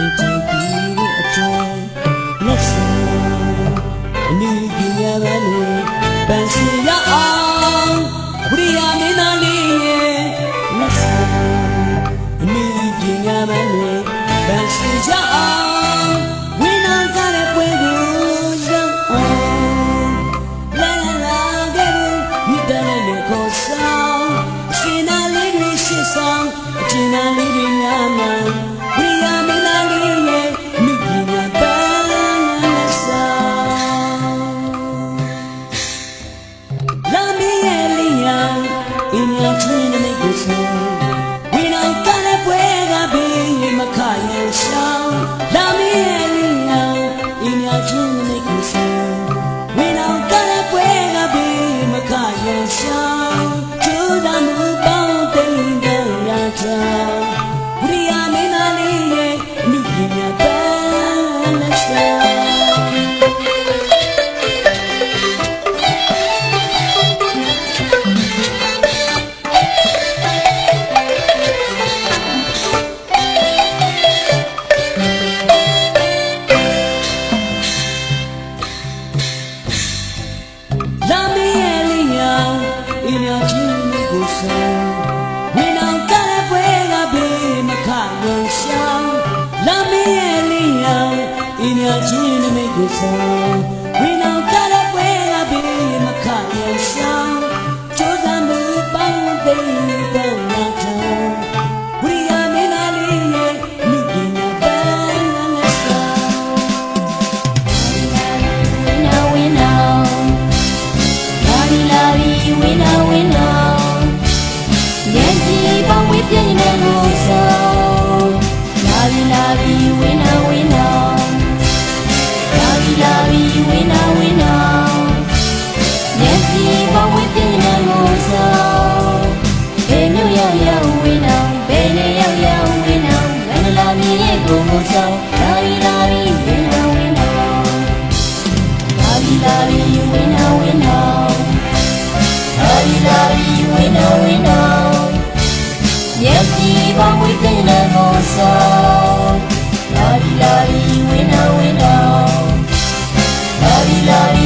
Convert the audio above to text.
နေကြည့်ပြီးအတော်လက်စအနည်းပြရပါလို့ပန်စီရအောင်ဝိရိယမင်းသားလေးရဲ့လက်စအနည်းပြရပါလို့ပန်စီရအောင်ဝိနာကတဲ့ပွဲကိုရောက်အောင်လာလာကဲမိတန်လေးကိုဆောင်စင်နာလေးတွေရှစ်ဆောင်အချင်းနာလေးတွေများမှန် in your dream and make me. ကိုဆောင်ဝင်းအောင်ကလည်းပွဲကဘေးမခရုံရှောင်းလာမီရဲ့လေးညာအင်းညာချင်းကိုဆောင်ဝင်းအောင်ကလည်းပွဲကဘေးမခရုံရှောင်း ကြီးပေါင်းဝေးပြင်းနေလို့ဆိုလာရီလာရီဝင်းနာဝင်းနာလာရီလာရီဝင်းနာဝင်းနာရဲ့ကြီးပေါင်းဝေးပြင်းနေလို့ဆိုဘယ်မျိုးရောက်ရောက်ဝင်းနာဘ di ba muy tenenoso La di la di, we know we know La di la di